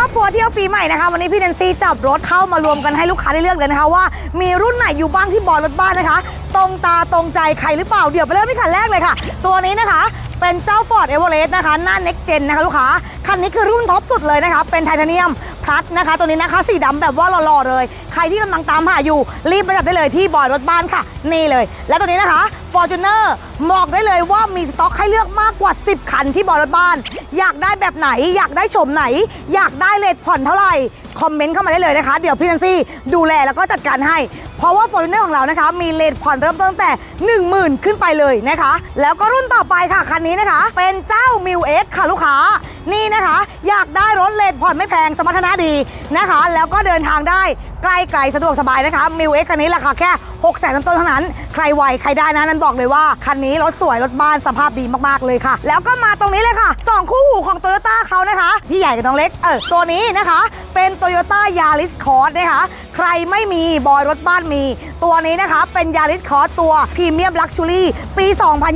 รอบครัวเที่ยวปีใหม่นะคะ วันนี้พี่แนนซี่จับรถเข้ามารวมกันให้ลูกค้าได้เลือกเลยนะคะว่ามีรุ่นไหนอยู่บ้างที่บอรถบ้านนะคะ ตรงตาตรงใจใครหรือเปล่าเดี๋ยวไปเริ่มที่คันแรกเลยค่ะ ตัวนี้นะคะเป็นเจ้า Ford e v e r e s t นะคะ หน้า Next Gen นะคะลูกค้า คันนี้คือรุ่นท็อปสุดเลยนะคะ เป็นไทเทเนียม พลัสนะคะ ตัวนี้นะคะ สีดำแบบว่าหล่อๆเลย ใครที่กำลังตามหาอยู่ รีบมาจับได้เลยที่บอยรถบ้านค่ะ นี่เลย และตัวนี้นะคะ Fortuner บอกได้เลยว่ามีสต็อกให้เลือกมากกว่า 10 คันที่บอยรถบ้าน อยากได้แบบไหน อยากได้ชมไหน อยากได้เลทผ่อนเท่าไหร่ คอมเมนต์เข้ามาได้เลยนะคะ เดี๋ยวพี่แนนซี่ดูแลแล้วก็จัดการให้ เพราะว่า f o r t u n e r ของเรานะคะ มีเลทผ่อนเริ่มตั้งแต่ 10,000 ขึ้นไปเลยนะคะ แล้วก็รุ่นต่อไปค่ะคันนี้นะคะ เป็นเจ้า m ิวเค่ะลูกค้านี่นะคะ อยากได้ รถเลทผ่อนไม่แพงสมรรถนะดีนะคะ แล้วก็เดินทางได้ใกล้ไกลสะดวกสบายนะคะ m ิวเอ็กคันนี้ราคาแค่6 0 0 0 0ต้นเท่านั้น ใครไวใครได้นะนั้นบอกเลยว่า คันนี้รถสวยรถบ้านสภาพดีมากๆเลยค่ะ แล้วก็มาตรงนี้เลยค่ะสองคู่หูของ Toyota เขานะคะพี่ใหญ่กับน้องเล็กเออตัวนี้นะคะ เป็น Toyota Yaris Cross นะคะใครไม่มีบอยรถบ้านมี ตัวนี้นะคะเป็น Yaris Cross ตัวพรีเมียมลักชูรี่ปี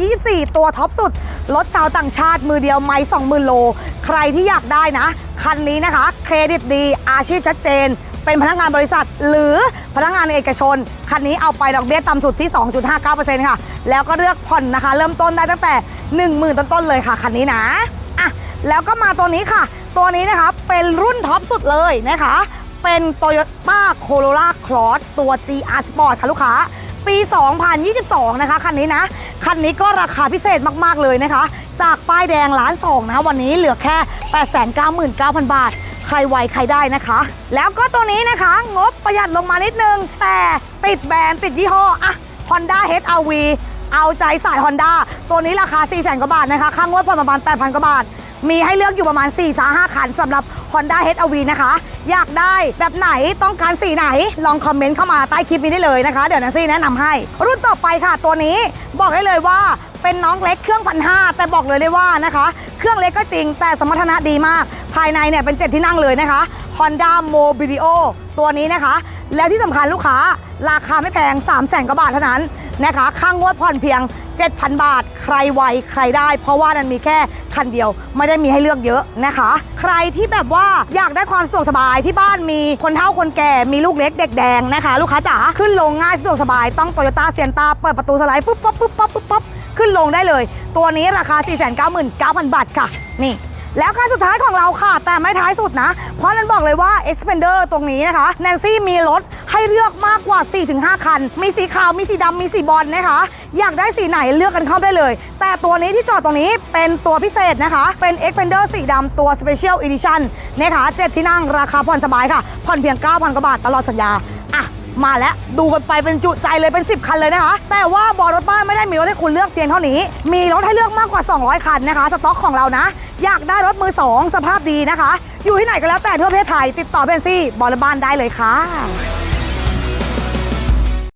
2024 ตัวท็อปสุดรถชาวต่างชาติมือเดียวไม่20,000 โล ใครที่อยากได้นะคันนี้นะคะ เครดิตดีอาชีพชัดเจน เป็นพนักงานบริษัท หรือพนักงานเอกชน คันนี้เอาไปดอกเบี้ยต่ำสุดที่ 2.59%ค่ะ แล้วก็เลือกผ่อนนะคะ เริ่มต้นได้ตั้งแต่ 10,000 ต้นๆเลยค่ะ คันนี้นะอะแล้วก็มาตัวนี้ค่ะ ตัวนี้นะคะเป็นรุ่นท็อปสุดเลยนะคะ เป็น Toyota Corolla Cross ตัว GR Sport ค่ะลูกค้า ปี 2022 นะคะ คันนี้นะ คันนี้ก็ราคาพิเศษมาก ๆ เลยนะคะ จากป้ายแดงล้านสองนะ วันนี้เหลือแค่ 899,000 บาท ใครไวใครได้นะคะ แล้วก็ตัวนี้นะคะ งบประหยัดลงมานิดนึง แต่ติดแบรนด์ติดยี่ห้ออะ Honda HRV เอาใจสาย Honda ตัวนี้ราคา 4 0 0 0 0 0กว่าบาทนะคะ ค่างวดผ่อนประมาณ 8,000 กว่าบาท มีให้เลือกอยู่ประมาณ4 5 5คันสำหรับ Honda HRV นะคะ อยากได้แบบไหนต้องการสีไหน ลองคอมเมนต์เข้ามาใต้คลิปนี้ได้เลยนะคะ เดี๋ยวนัซี่แนะนำให้ รุ่นต่อไปค่ะ ตัวนี้บอกได้เลยว่าเป็นน้องเล็กเครื่องพันห้าแต่บอกเลยเลยว่านะคะ เครื่องเล็กก็จริงแต่สมรรถนะดีมาก ภายในเนี่ยเป็น7ที่นั่งเลยนะคะ Honda Mobilio ตัวนี้นะคะ แล้วที่สำคัญลูกค้าราคาไม่แพง 3 0 0แสนกว่าบาทเท่านั้นนะคะค่างวดผ่อนเพียง 7,000 บาท ใครไวใครได้ เพราะว่านั้นมีแค่คันเดียว ไม่ได้มีให้เลือกเยอะนะคะ ใครที่แบบว่าอยากได้ความสะดวกสบายที่บ้านมีคนเฒ่าคนแก่มีลูกเล็กเด็กแดงนะคะ ลูกค้าจ๋าขึ้นลงง่ายสะดวกสบายต้อง Toyota s i e n t a เปิดประตูสไลด์ปุ๊บปั๊บปุ๊บปั๊บปุ๊บปั๊บขึ้นลงได้เลย ตัวนี้ราคา 499,000 บาทค่ะ นี่แล้วคันสุดท้ายของเราค่ะ แต่ไม่ท้ายสุดนะ เพราะนั้นบอกเลยว่า Expander ตรงนี้นะคะแนนซี่มีรถ ให้เลือกมากกว่า 4-5 คัน มีสีขาว มีสีดำมีสีบอลนะคะ อยากได้สีไหนเลือกกันเข้าได้เลย แต่ตัวนี้ที่จอดตรงนี้เป็นตัวพิเศษนะคะ เป็น Expander สีดำตัว Special Edition นะคะ7ที่นั่งราคาผ่อนสบายค่ะ ผ่อนเพียง 9,000กว่าบาทตลอดสัญญาอะมาแล้วดูกันไปเป็นจุใจเลยเป็น 10 คันเลยนะคะ แต่ว่าบอรถบ้านไม่ได้มีรถให้คุณเลือกเพียงเท่านี้ มีรถให้เลือกมากกว่า 200 คันนะคะ สต็อกของเรานะ อยากได้รถมือ 2 สภาพดีนะคะ อยู่ที่ไหนก็แล้วแต่ทั่วประเทศไทยติดต่อเบนซี่บอรถบ้านได้เลยค่ะ